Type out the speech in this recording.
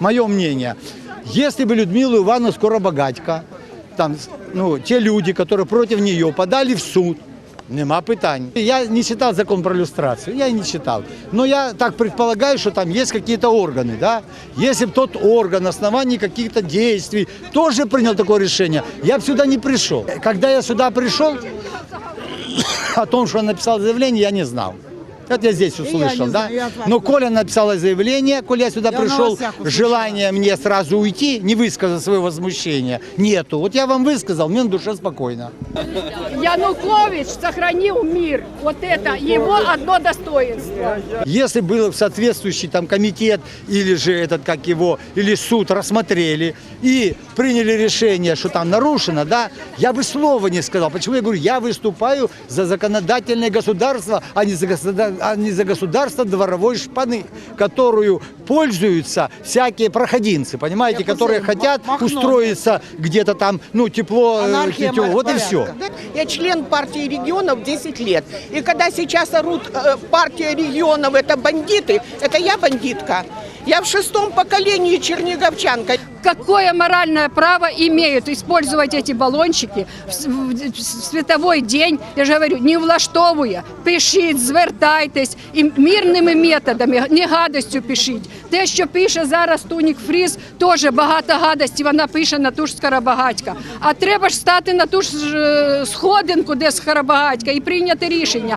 Мое мнение, если бы Людмилу Ивановну Скоробогатько, там, ну, те люди, которые против нее подали в суд, нема питань. Я не читал закон про иллюстрацию, я не читал. Но я так предполагаю, что там есть какие-то органы, да? Если бы тот орган на основании каких-то действий тоже принял такое решение, я бы сюда не пришел. Когда я сюда пришел, о том, что он написал заявление, я не знал. Это я здесь услышал, да? знаю, я вас Но Коля написала заявление, Коля я сюда Я пришел, желание мне сразу уйти, не высказать свое возмущение, нету. Вот я вам высказал, мне на душе спокойно. Янукович сохранил мир. Вот это его одно достоинство. Если был соответствующий там комитет или же этот, как его, или суд рассмотрели и приняли решение, что там нарушено, да, я бы слова не сказал. Почему я говорю, я выступаю за законодательное государство, а не за, государ- а не за государство дворовой шпаны, которую пользуются всякие проходинцы, понимаете, Я которые хотят Махно. устроиться где-то там, ну, тепло, э, Анархия, тепло. вот и все. Я член партии регионов 10 лет. И когда сейчас орут э, партия регионов это бандиты, это я бандитка. Я в шестом поколении черниговчанка. Какое моральное право имеют использовать эти баллончики в, световой день? Я же говорю, не влаштовує. Пишіть, звертайтесь і мирними методами, не гадостю пишіть. Те, що пише зараз Тунік Фріз, теж багато гадості вона пише на ту ж Скоробагатька. А треба ж стати на ту ж е, сходинку, де Скоробагатька, і прийняти рішення.